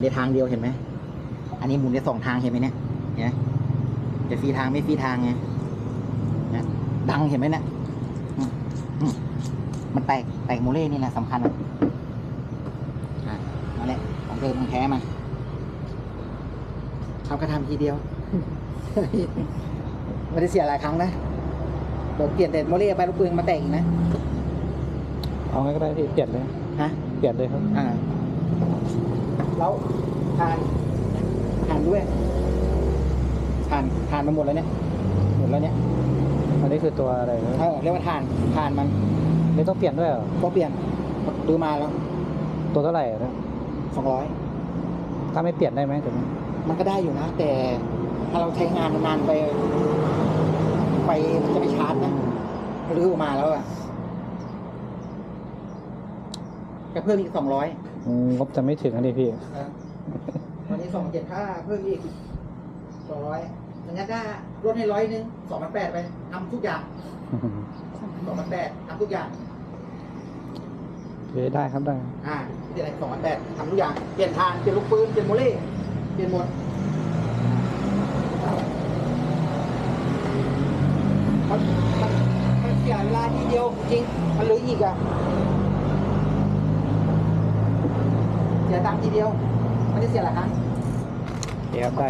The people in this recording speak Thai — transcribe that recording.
ในทางเดียวเห็นไหม อันนี้หมุนได้สองทางเห็นไหมเนี่ย เห็นไหมจะฟรีทางไม่ฟรีทางไงนะดังเห็นไหมเนี่ยอืมอืมมันแตกแตกโมเล่นี่แหละสำคัญอะอะนั่นแหละของเธอของแท้มาเขาก็ทำทีเดียวไม่ได้เสียหลายครั้งนะบอกเปลี่ยนแต่โมเล่ไปลูกปืนมาแตกอีกนะเอางั้นก็ได้พี่เปลี่ยนเลยฮะเปลี่ยนเลยครับ อ่า แล้วทานทานด้วยทานทานมาหมดแล้วเนี่ยหมดแล้วเนี่ยอันนี้คือตัวอะไรนะเออเรียกว่าทานทานมันนี่ต้องเปลี่ยนด้วยเหรอก็เปลี่ยนดูมาแล้วตัวเท่าไหร่อะนะสองร้อยถ้าไม่เปลี่ยนได้ไหมถึงมันก็ได้อยู่นะ แต่ถ้าเราใช้งานนานๆไป ไปมันจะไม่ชาร์จนะรื้อออกมาแล้วอะ ก็เพิ่มอีกสองร้อยอืมงบจะไม่ถึงอันนี้พี่ วันนี้สองเจ็ดห้าเพิ่มอีกสองร้อยอย่างนั้นก็ลดให้ร้อยหนึงสองพันแปดไปทำทุกอย่างสองพันแปดทำทุกอย่างโอเคได้ครับได้ อ่าเปลี่ยนอะไรสองพันแปดทำทุกอย่าง เปลี่ยนทาง เปลี่ยนลูกปืน เปลี่ยนโมเล่ เปลี่ยนหมดมันมันมันเสียเวลาทีเดียวจริง มันเหลืออีกอะ เสียตังค์ทีเดียวไม่ได้เสียหลายครั้ง โอเคครับได้